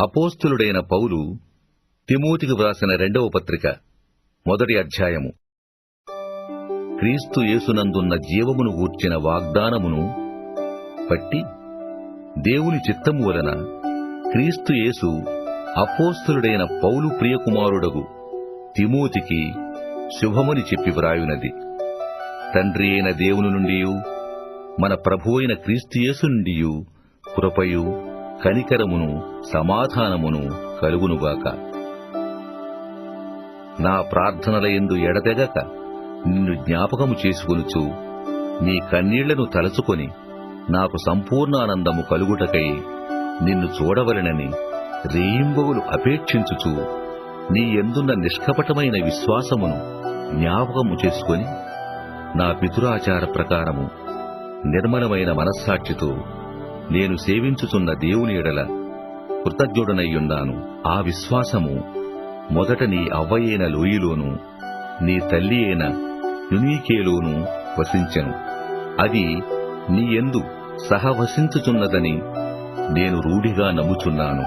అపోస్తులుడైన పౌలు తిమోతికి వ్రాసిన రెండవ పత్రిక మొదటి అధ్యాయము. క్రీస్తు యేసునందున్న జీవమును గూర్చిన వాగ్దానమును బట్టి దేవుని చిత్తము వలన క్రీస్తు యేసు అపోస్తులుడైన పౌలు ప్రియకుమారుడగు తిమోతికి శుభమని చెప్పి వ్రాయునది. తండ్రి అయిన దేవుని నుండి మన ప్రభువైన క్రీస్తు యేసు నుండి కృపయు కనికరమును సమాధానమును కలుగునుగాక. నా ప్రార్థనల ఎందు ఎడతెగక నిన్ను జ్ఞాపకము చేసుకొనుచు నీ కన్నీళ్ళను తలచుకొని నాకు సంపూర్ణానందము కలుగుటకై నిన్ను చూడవలెనని రేయింబవులు అపేక్షించుచు నీ ఎందున్న నిష్కపటమైన విశ్వాసమును జ్ఞాపకము చేసుకొని నా పితురాచార ప్రకారము నిర్మలమైన మనస్సాక్షితో నేను సేవించుచున్న దేవుని ఎడల కృతజ్ఞుడనయ్యున్నాను ఆ విశ్వాసము మొదట నీ అవ్వయైన లోయిలోను నీ తల్లి అయిన యునీకేలోను వసించెను. అది నీ ఎందు సహవసించుచున్నదని నేను రూఢిగా నమ్ముచున్నాను.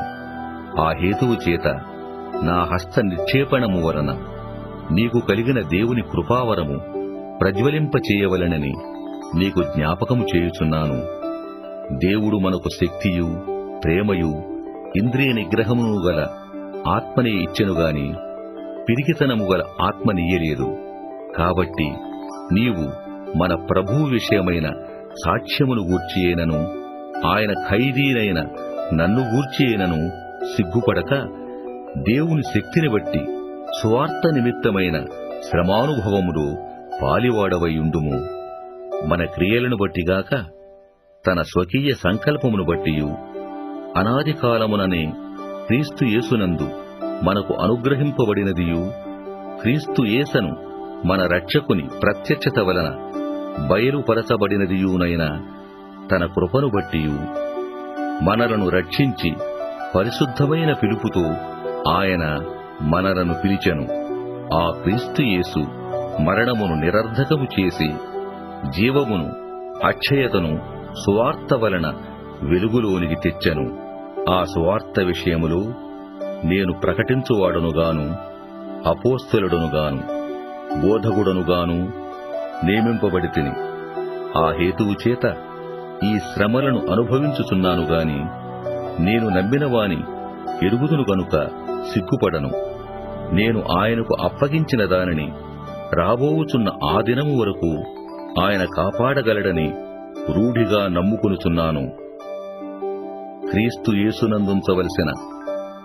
ఆ హేతువు చేత నా హస్త నిక్షేపణము వలన నీకు కలిగిన దేవుని కృపావరము ప్రజ్వలింపచేయవలెనని నీకు జ్ఞాపకము చేయుచున్నాను. దేవుడు మనకు శక్తియు ప్రేమయు ఇంద్రియ నిగ్రహమును గల ఆత్మనే ఇచ్చెను గాని పిరికితనము గల ఆత్మనియ్యలేదు కాబట్టి నీవు మన ప్రభువు విషయమైన సాక్ష్యమును గూర్చియేనను ఆయన ఖైదీనైన నన్ను గూర్చియేనను సిగ్గుపడక దేవుని శక్తిని బట్టి స్వార్థ నిమిత్తమైన శ్రమానుభవములు పాలివాడవయుండుము. మన క్రియలను బట్టిగాక తన స్వకీయ సంకల్పమును బట్టియు అనాది కాలముననే క్రీస్తు యేసునందు మనకు అనుగ్రహింపబడినదియు క్రీస్తు యేసను మన రక్షకుని ప్రత్యక్షత వలన బయలుపరచబడినదియునైన తన కృపను బట్టియు మనలను రక్షించి పరిశుద్ధమైన పిలుపుతో ఆయన మనలను పిలిచెను. ఆ క్రీస్తు యేసు మరణమును నిరర్ధకము చేసి జీవమును అక్షయతను సువార్త వలన వెలుగులోనికి తెచ్చెను. ఆ సువార్త విషయములో నేను ప్రకటించువాడునుగాను అపోస్తలుడనుగాను బోధకుడనుగాను నియమింపబడి తిని ఆ హేతువు చేత ఈ శ్రమలను అనుభవించుచున్నాను గాని నేను నమ్మినవాని ఎరుగుదును గనుక సిగ్గుపడను. నేను ఆయనకు అప్పగించిన దానిని రాబోవుచున్న ఆ దినము వరకు ఆయన కాపాడగలడని రూఢిగా నమ్ముకొనుచున్నాను. క్రీస్తు యేసునందుంచవలసిన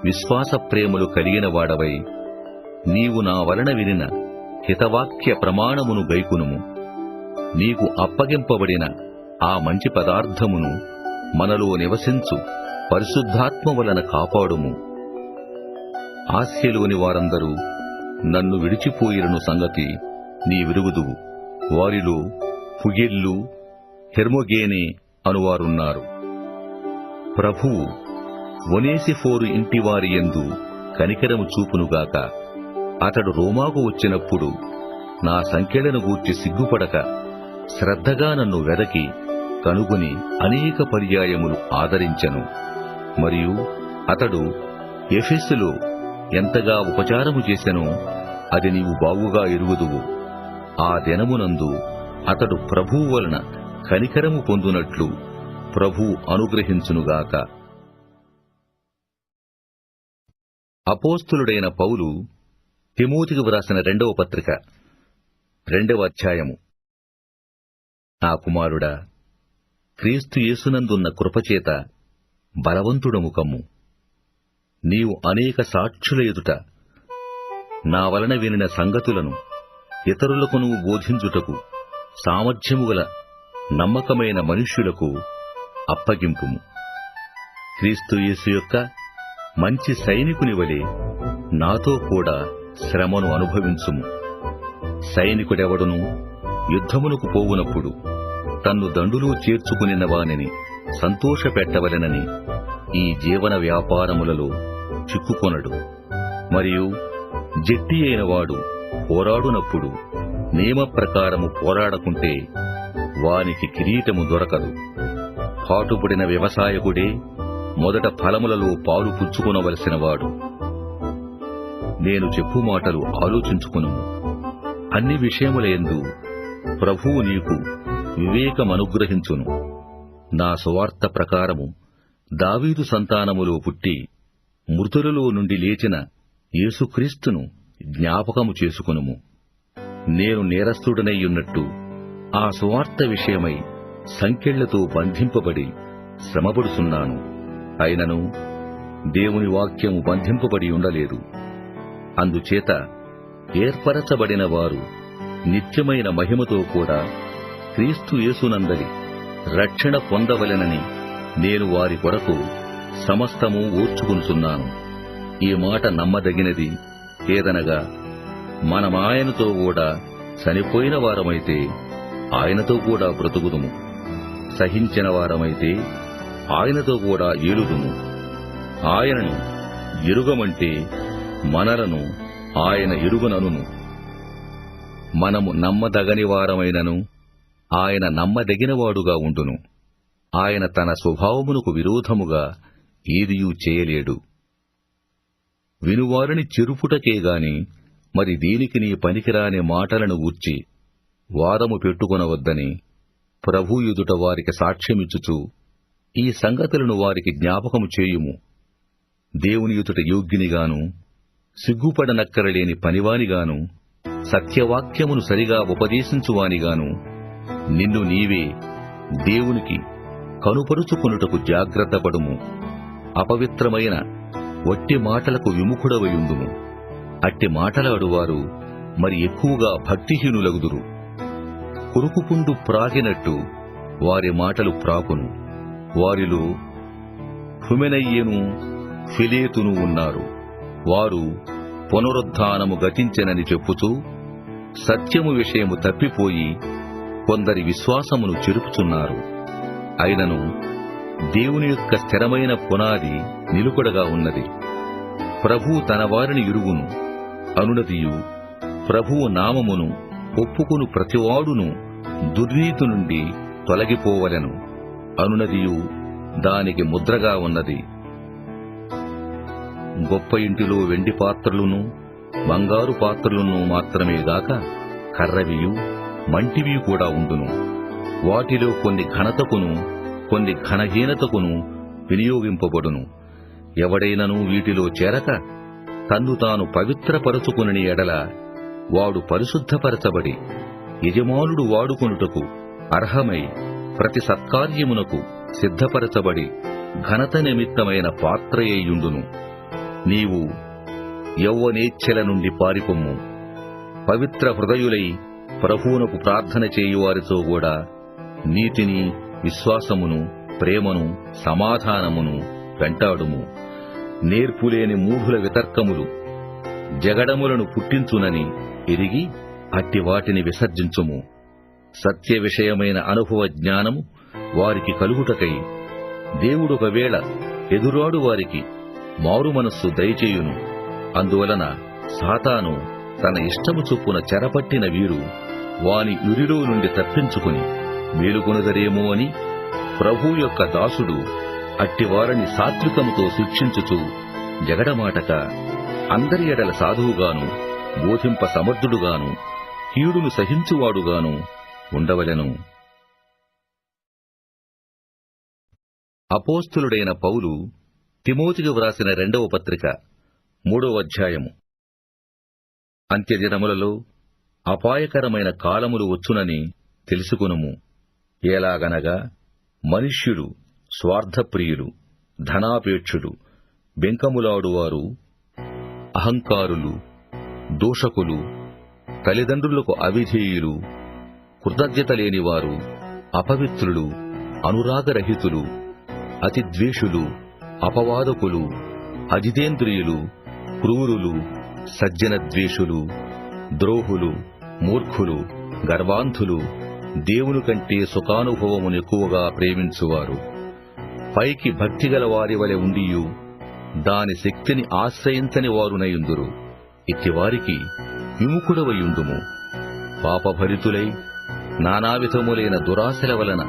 విశ్వాస ప్రేమలు కలిగిన వాడవై నీవు నా వలన వినిన హితవాక్య ప్రమాణమును గైకునుము. నీకు అప్పగింపబడిన ఆ మంచి పదార్థమును మనలో నివసించు పరిశుద్ధాత్మ వలన కాపాడుము. ఆస్యలోని వారందరూ నన్ను విడిచిపోయిరను సంగతి నీ విరుగుదువు వారిలో ఫుగిల్లు హెర్మోగేనే అనువారున్నారు ప్రభువు ఒనేసిఫోరు ఇంటివారి యందు కనికరము చూపునుగాక అతడు రోమాకు వచ్చినప్పుడు నా సంఖ్యలను గూర్చి సిగ్గుపడక శ్రద్ధగా నన్ను వెదకి కనుగొని అనేక పర్యాయములు ఆదరించెను. మరియు అతడు ఎఫెస్సులో ఎంతగా ఉపచారము చేసెనో అది నీవు బాగుగా ఎరుగుదువు. ఆ దినమునందు అతడు ప్రభువు వలన కనికరము పొందునట్లు ప్రభు అనుగ్రహించునుగాక. అపోస్తులుడైన పౌలు తిమోతికి వ్రాసిన రెండవ పత్రిక రెండవ అధ్యాయము. నా కుమారుడా క్రీస్తు యేసునందున్న కృపచేత బలవంతుడము కమ్ము నీవు అనేక సాక్షుల ఎదుట నా వలన వినిన సంగతులను ఇతరులకు నువ్వు బోధించుటకు సామర్థ్యము గల నమ్మకమైన మనుష్యులకు అప్పగింపుము. క్రీస్తుయేసు యొక్క మంచి సైనికుని వలె నాతో కూడా శ్రమను అనుభవించుము. సైనికుడెవడును యుద్ధమునకు పోవునప్పుడు తన్ను దండులు చేర్చుకునిన వానిని సంతోషపెట్టవలెనని ఈ జీవన వ్యాపారములలో చిక్కుకొనడు. మరియు జట్టి అయినవాడు పోరాడునప్పుడు నియమ ప్రకారము పోరాడకుంటే వానికి కిరీటము దొరకదు. పాటుపడిన వ్యవసాయకుడే మొదట ఫలములలో పాలు పుచ్చుకొనవలసినవాడు. నేను చెప్పు మాటలు ఆలోచించుకును. అన్ని విషయములయందు ప్రభువు నీకు వివేకమనుగ్రహించును. నా సువార్త ప్రకారము దావీదు సంతానములో పుట్టి మృతులలో నుండి లేచిన యేసుక్రీస్తును జ్ఞాపకము చేసుకునుము. నేను నేరస్తుడనయ్యున్నట్టు ఆ సువార్త విషయమై సంకెళ్ళతో బంధింపబడి శ్రమపడుచున్నాను. అయినను దేవుని వాక్యము బంధింపబడి ఉండలేదు. అందుచేత ఏర్పరచబడిన వారు నిత్యమైన మహిమతో కూడా క్రీస్తు యేసునందలి రక్షణ పొందవలెనని నేను వారి కొరకు సమస్తము ఓర్చుకుంటున్నాను ఈ మాట నమ్మదగినది ఏదనగా మనమాయనతో కూడా చనిపోయిన వారమైతే ఆయనతో కూడా బ్రతుకుదుము. సహించిన వారమైతే ఆయనతో కూడా ఏలుదుము. ఆయనను ఎరుగమంటే మనలను ఆయన ఎరుగననును. మనము నమ్మదగని వారమైనను ఆయన నమ్మదగినవాడుగా ఉండును. ఆయన తన స్వభావమునకు విరోధముగా ఏదియూ చేయలేడు. వినువారిని చెరుపుటకేగాని మరి దీనికి నీ పనికిరాని మాటలను గూర్చి వాదము పెట్టుకొనవద్దని ప్రభుయుదుట ఎదుట వారికి సాక్ష్యమిచ్చుచు ఈ సంగతులను వారికి జ్ఞాపకము చేయుము. దేవుని ఎదుట యోగ్యునిగాను సిగ్గుపడనక్కరలేని పనివానిగాను సత్యవాక్యమును సరిగా ఉపదేశించువానిగాను నిన్ను నీవే దేవునికి కనుపరుచుకొనుటకు జాగ్రత్తపడుము. అపవిత్రమైన వట్టి మాటలకు విముఖుడవయుందుము. అట్టి మాటలాడువారు మరి ఎక్కువగా భక్తిహీనులగుదురు. కురుకుపుండు ప్రాగినట్టు వారి మాటలు ప్రాకును. వారిలో హుమెనయ్యను ఫిలేతును ఉన్నారు. వారు పునరుద్ధానము గతించెనని చెప్పుతూ సత్యము విషయము తప్పిపోయి కొందరి విశ్వాసమును చెరుపుతున్నారు అయినను దేవుని యొక్క స్థిరమైన పునాది నిలుకడగా ఉన్నది. ప్రభు తన వారిని ఇరుగును. అనునదియు ప్రభువు నామమును ఒప్పుకును ప్రతివాడును దుర్నీతి నుండి తొలగిపోవలెను. అనునదియు దానికి ముద్రగా ఉన్నది. గొప్ప ఇంటిలో వెండి పాత్రలును బంగారు పాత్రలను మాత్రమే గాక కర్రవియు మంటివి కూడా ఉండును. వాటిలో కొన్ని ఘనతకును కొన్ని ఘనహీనతకును వినియోగింపబడును. ఎవడైనను వీటిలో చేరక తన్ను తాను పవిత్రపరచుకుని ఎడల వాడు పరిశుద్ధపరచబడి యజమానుడు వాడుకొనుటకు అర్హమై ప్రతి సత్కార్యమునకు సిద్ధపరచబడి ఘనత నిమిత్తమైన పాత్రయ్యుండును. నీవు యౌవనేచ్ఛల నుండి పారిపొమ్ము. పవిత్ర హృదయులై ప్రభువునకు ప్రార్థన చేయువారితో కూడా నీతిని విశ్వాసమును ప్రేమను సమాధానమును వెంటాడుము. నేర్పులేని మూఢుల వితర్కములు జగడములను పుట్టించునని ఎరిగి అట్టి వాటిని విసర్జించుము. సత్య విషయమైన అనుభవ జ్ఞానము వారికి కలుగుటకై దేవుడొకవేళ ఎదురాడు వారికి మారు మనస్సు దయచేయును. అందువలన సాతాను తన ఇష్టము చొప్పున చెరపట్టిన వీరు వాని ఉరిలో నుండి తప్పించుకుని మేలుకొనుదరేమో అని ప్రభు యొక్క దాసుడు అట్టివారిని సాత్వికముతో శిక్షించుచు జగడమాటక అందరి ఎడల సాధువుగాను బోధింప సమర్థుడుగాను కీడును సహించువాడుగాను ఉండవలెను. అపోస్తులుడైన పౌలు తిమోతికి వ్రాసిన రెండవ పత్రిక మూడవ అధ్యాయము. అంత్యదినములలో అపాయకరమైన కాలములు వచ్చునని తెలుసుకునుము. ఎలాగనగా మనుష్యులు స్వార్థప్రియులు ధనాపేక్షులు బెంకములాడువారు అహంకారులు దోషకులు తల్లిదండ్రులకు అవిధేయులు కృతజ్ఞత లేనివారు అపవిత్రులు అనురాగరహితులు అతిద్వేషులు అపవాదకులు అజితేంద్రియులు క్రూరులు సజ్జన ద్వేషులు ద్రోహులు మూర్ఖులు గర్వాంధులు దేవుని కంటే సుఖానుభవమును ఎక్కువగా ప్రేమించువారు. పైకి భక్తిగల వారి వలె ఉండియు దాని శక్తిని ఆశ్రయించని వారునయుందురు. ఇట్టివారికి విముఖుడవయుండుము పాపభరితులై నానావిధములైన దురాశల వలన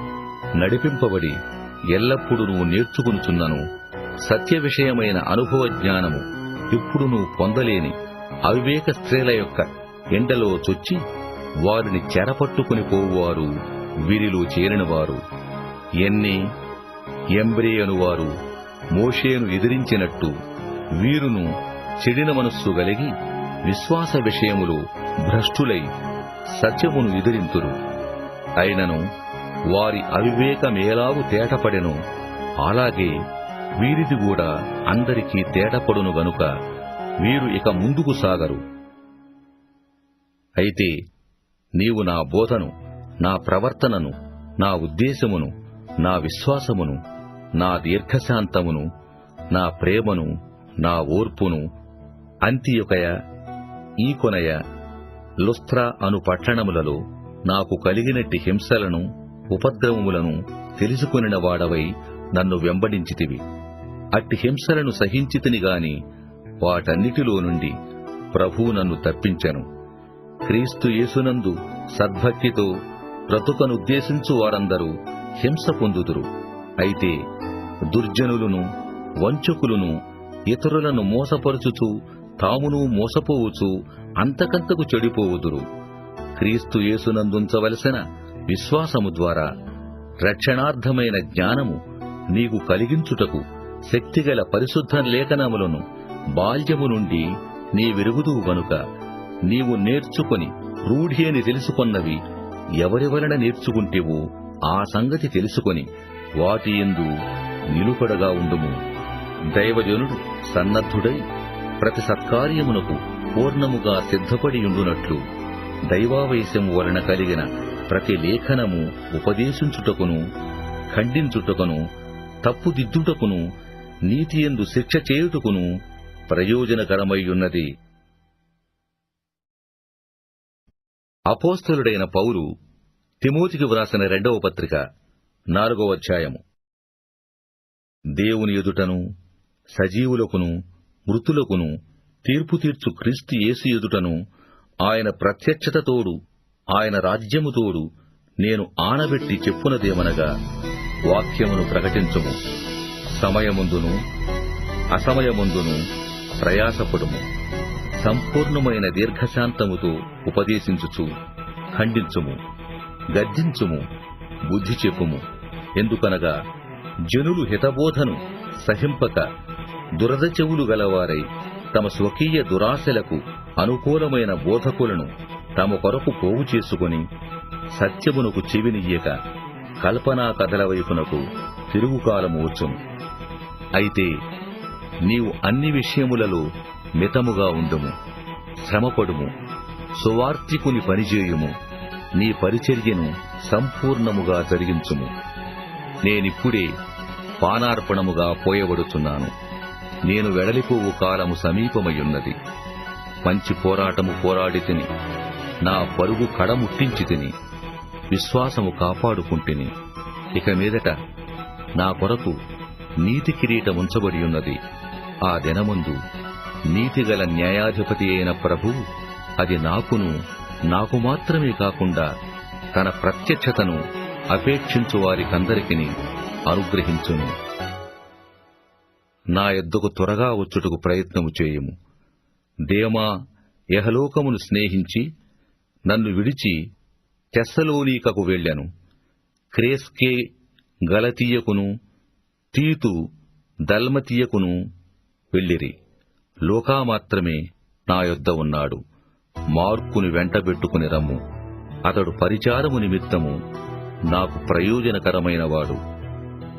నడిపింపబడి ఎల్లప్పుడూ నేర్చుకునుచున్నను. సత్య విషయమైన అనుభవ జ్ఞానము ఎప్పుడునూ పొందలేని అవివేక స్త్రీల యొక్క ఎండలో చొచ్చి వారిని చెరపట్టుకుని పోవువారు వీరిలో చేరినవారు. ఎన్ని ఎంబ్రే అనువారు మోషేను ఎదిరించినట్టు వీరును చెడిన మనస్సు కలిగి విశ్వాస విషయములు భ్రష్టులై సత్యమును ఎదిరింతురు. అయినను వారి అవివేకమేలాగు తేటపడెను. అలాగే వీరిది కూడా అందరికీ తేటపడును గనుక వీరు ఇక ముందుకు సాగరు. అయితే నీవు నా బోధను నా ప్రవర్తనను నా ఉద్దేశమును నా విశ్వాసమును నా దీర్ఘశాంతమును నా ప్రేమను నా ఓర్పును అంతియొకయ ఈ కొనయ లుస్త్రా అను పట్టణములలో నాకు కలిగినట్టి హింసలను ఉపద్రవములను తెలుసుకొనిన వాడవై నన్ను వెంబడించితివి. అట్టి హింసలను సహించితిని గాని వాటన్నిటిలో నుండి ప్రభువు నన్ను తప్పించెను. క్రీస్తు యేసునందు సద్భక్తితో బ్రతుకనుద్దేశించు వారందరూ హింస పొందుదురు. అయితే దుర్జనులను వంచకులను ఇతరులను మోసపరుచుచూ తామును మోసపోవచ్చు అంతకంతకు చెడిపోవుదురు. క్రీస్తు యేసునందుంచవలసిన విశ్వాసము ద్వారా రక్షణార్థమైన జ్ఞానము నీకు కలిగించుటకు శక్తిగల పరిశుద్ధ లేఖనములను బాల్యము నుండి నీ విరుగుదువు గనుక నీవు నేర్చుకొని రూఢి అని తెలుసుకొన్నవి ఎవరి వలన నేర్చుకుంటేవో ఆ సంగతి తెలుసుకొని వాటి ఎందు నిలుపడగా ఉండుము. దైవజనుడు సన్నద్ధుడై ప్రతి సత్కార్యమునకు పూర్ణముగా సిద్ధపడి ఉండునట్లు దైవావేశము వలన కలిగిన ప్రతి లేఖనము ఉపదేశించుటకును ఖండించుటకును తప్పుదిద్దుటకును నీతియందు శిక్ష చేయుటకును ప్రయోజనకరమయ్యున్నది. అపోస్తలుడైన పౌరు తిమోతికి వ్రాసిన రెండవ పత్రిక నాలుగవ అధ్యాయము. దేవుని ఎదుటను సజీవులకును మృతులకును తీర్పు తీర్చు క్రీస్తు యేసు ఎదుటను ఆయన ప్రత్యక్షతతోడు ఆయన రాజ్యముతోడు నేను ఆనబెట్టి చెప్పునదేమనగా వాక్యమును ప్రకటించుము. సమయముందును అసమయముందును ప్రయాసపడుము. సంపూర్ణమైన దీర్ఘశాంతముతో ఉపదేశించుచు ఖండించుము గద్దించుము బుద్ధి చెప్పుము. ఎందుకనగా జనులు హితబోధను సహింపక దురద చెవులు గలవారై తమ స్వకీయ దురాశలకు అనుకూలమైన బోధకులను తమ కొరకు పోగు చేసుకుని సత్యమునకు చెవినియ్యక కల్పనా కథల వైపునకు తిరుగుకాలము వచ్చును. అయితే నీవు అన్ని విషయములలో మితముగా ఉండుము శ్రమపడుము సువార్తికుని పనిచేయుము నీ పరిచర్యను సంపూర్ణముగా జరిగించుము. నేనిప్పుడే పానార్పణముగా పోయబడుచున్నాను. నేను వెడలిపోవు కాలము సమీపమయ్యున్నది మంచి పోరాటము పోరాడి తిని నా పరుగు కడముట్టించి తిని విశ్వాసము కాపాడుకుంటుని ఇక మీదట నా కొరకు నీతి కిరీటముంచబడి ఉన్నది ఆ దినముందు నీతిగల న్యాయాధిపతి అయిన ప్రభు అది నాకును నాకు మాత్రమే కాకుండా తన ప్రత్యక్షతను అపేక్షించు వారికందరికీ అనుగ్రహించును. నా ఎద్దుకు త్వరగా వచ్చుటకు ప్రయత్నము చేయము. దేమా యహలోకమును స్నేహించి నన్ను విడిచి తెస్సలోనీకకు వెళ్ళాను. క్రేస్కే గలతీయకును తీతు దల్మతీయకును వెళ్ళిరి. లోకా మాత్రమే నా యొద్ద ఉన్నాడు. మార్కుని వెంటబెట్టుకుని రమ్ము. అతడు పరిచారము నిమిత్తము నాకు ప్రయోజనకరమైనవాడు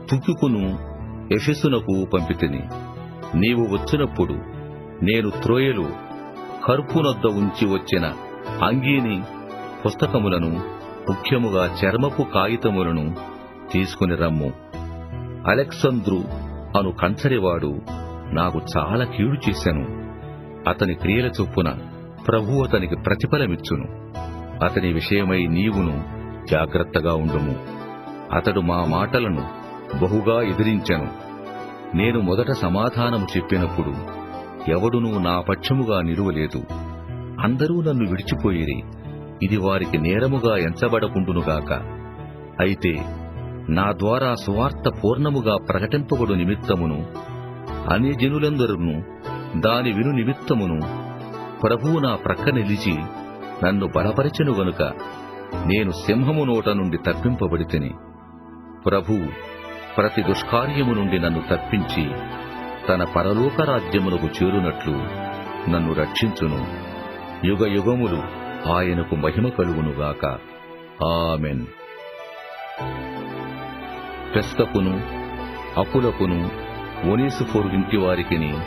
తుకికును యశస్సునకు పంపితిని. నీవు వచ్చినప్పుడు నేను త్రోయలు కర్పునొద్ద ఉంచి వచ్చిన అంగీని పుస్తకములను ముఖ్యముగా చర్మపు కాగితములను తీసుకుని రమ్ము. అలెక్సంద్రు అను కంచరివాడు నాకు చాలా కీడు చేశాను. అతని క్రియల చొప్పున ప్రభు అతనికి ప్రతిఫలమిచ్చును. అతని విషయమై నీవును జాగ్రత్తగా ఉండుము. అతడు మా మాటలను బహుగా ఎదిరించెను. నేను మొదట సమాధానము చెప్పినప్పుడు ఎవడునూ నా పక్షముగా నిలువలేదు. అందరూ నన్ను విడిచిపోయిరి. ఇది వారికి నేరముగా ఎంచబడకుండునుగాక అయితే నా ద్వారా సువార్త పూర్ణముగా ప్రకటింపబడు నిమిత్తమును అన్ని జనులందరూ దాని విను నిమిత్తమును ప్రభువు నా ప్రక్క నిలిచి నన్ను బలపరచెను గనుక నేను సింహము నోట నుండి తప్పింపబడితేని. ప్రభువు ప్రతి దుష్కార్యము నుండి నన్ను తప్పించి తన పరలోక రాజ్యములకు చేరునట్లు నన్ను రక్షించును. యుగ యుగములు ఆయనకు మహిమ కలుగునుగాక. ఆమెన్. పెస్తకును అప్పులకును ఒనేసుఫోరు ఇంటి వారికిని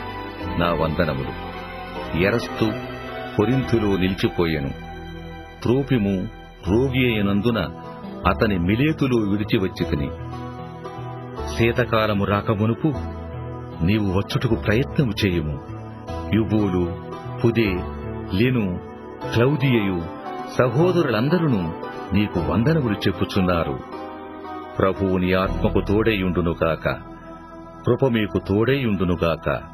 నా వందనములు. ఎరస్తు కొరింథులో నిలిచిపోయెను. త్రోపిము రోగి అయినందున అతని మిలేతులు విడిచి వచ్చి తిని శీతకాలము రాకమునుపు నీవు వచ్చుటకు ప్రయత్నము చేయుము. యుబూలు పుదే లెను క్లౌదియయు సహోదరులందరూ నీకు వందనములు చెప్పుచున్నారు. ప్రభువుని ఆత్మకు తోడైయుండునుగాక కృప మీకు తోడైయుండునుగాక